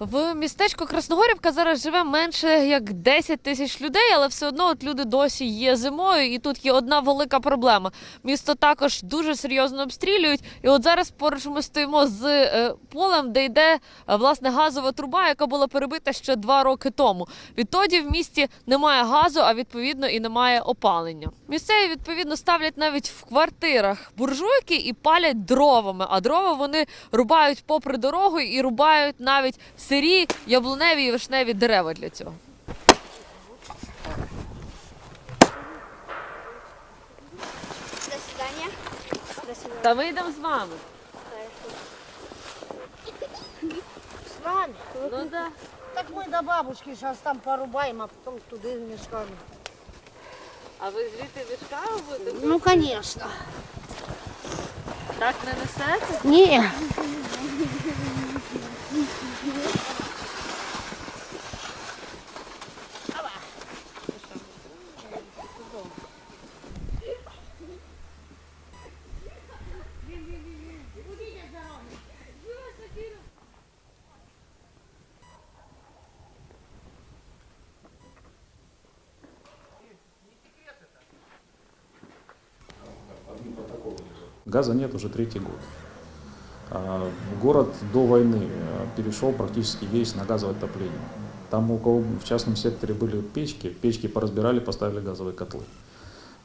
В містечку Красногорівка зараз живе менше як 10 тисяч людей, але все одно от люди досі є зимою, і тут є одна велика проблема. Місто також дуже серйозно обстрілюють. І от зараз поруч ми стоїмо з е, полем, де йде е, власне газова труба, яка була перебита ще два роки тому. Відтоді в місті немає газу, а відповідно і немає опалення. Місцеві відповідно ставлять навіть в квартирах буржуйки і палять дровами. А дрова вони рубають попри дорогу і рубають навіть сирі, яблуневі і вишневі дерева для цього. До свидания. До свидания. Та ми йдемо з вами. С вами? Ну да. Так мы до бабушки сейчас там порубаем, а потом туда мешками. А ви звідти вішками будете? Ну, конечно. Так не несете? Не. Газа нет уже третий год. А, Город до войны э, перешел практически весь на газовое отопление. Там у кого в частном секторе были печки, печки поразбирали, поставили газовые котлы.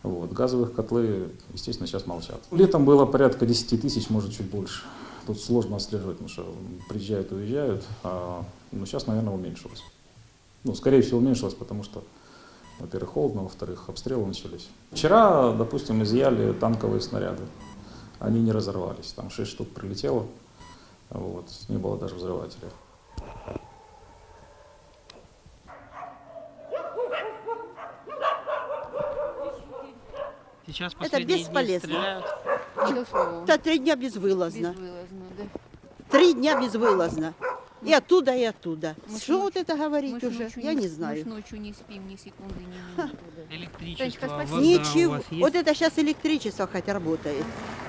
Вот. Газовых котлы, естественно, сейчас молчат. Летом было порядка 10 тысяч, может чуть больше. Тут сложно отслеживать, потому что приезжают, уезжают. А, но сейчас, наверное, уменьшилось. Ну, скорее всего, уменьшилось, потому что, во-первых, холодно, во-вторых, обстрелы начались. Вчера, допустим, изъяли танковые снаряды они не разорвались. Там 6 штук прилетело, вот, не было даже взрывателя. Сейчас Это бесполезно. Да три дня безвылазно. Три дня безвылазно. И оттуда, и оттуда. Мы Что вот это Мы говорить уже? Я не, не Мы знаю. ж ночью не спим ни секунды, ни минуты. да. Электричество, вода у Ничего. вас есть? Вот это сейчас электричество хоть работает.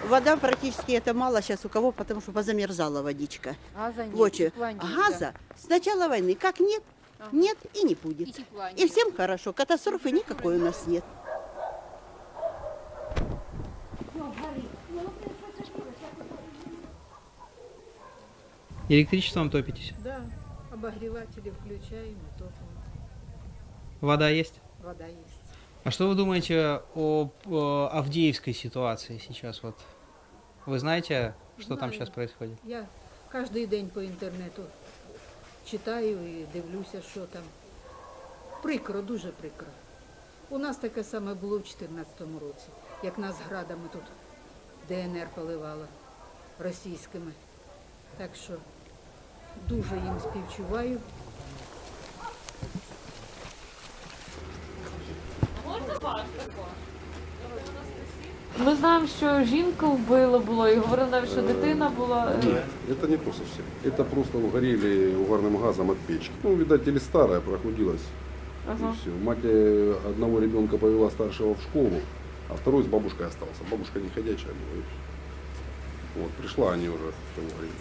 Вода практически это мало сейчас у кого, потому что позамерзала водичка. Газа нет, Вот. Газа с начала войны как нет, Ага. нет и не И будет. И нет. всем хорошо. Катастрофы никакой у нас нет. Электричеством топитесь? Да, обогреватели включаем и топим. Вода есть? Вода есть. А что вы думаете об э, Авдеевской ситуации сейчас? Вот вы знаете, что там Знаю. сейчас происходит? Я кожен день по інтернету читаю і дивлюся, що там. Прикро, дуже прикро. У нас таке саме було в 2014 році, як нас градами тут ДНР поливало російськими. Так що дуже їм співчуваю. Ми знаємо, що жінку вбило було, і говорили навіть, що дитина була. е, Нет, это не то совсем. Это просто угорели угарным газом от печки. Ну, видать, или старая прохудилась. Ага. И все. Мать э, одного ребенка повела старшего в школу, а второй с бабушкой остался. Бабушка не ходячая была. и всё. Вот, пришла они уже в то время.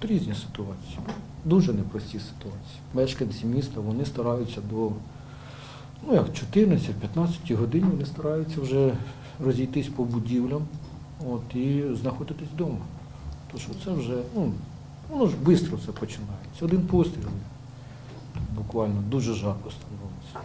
Тут різні ситуації, дуже непрості ситуації. Мешканці міста вони стараються до ну як 14-15 годин вони стараються вже розійтись по будівлям от, і знаходитись вдома. Тому що це вже, ну, воно ж швидко це починається. Один постріл, буквально дуже жарко становиться.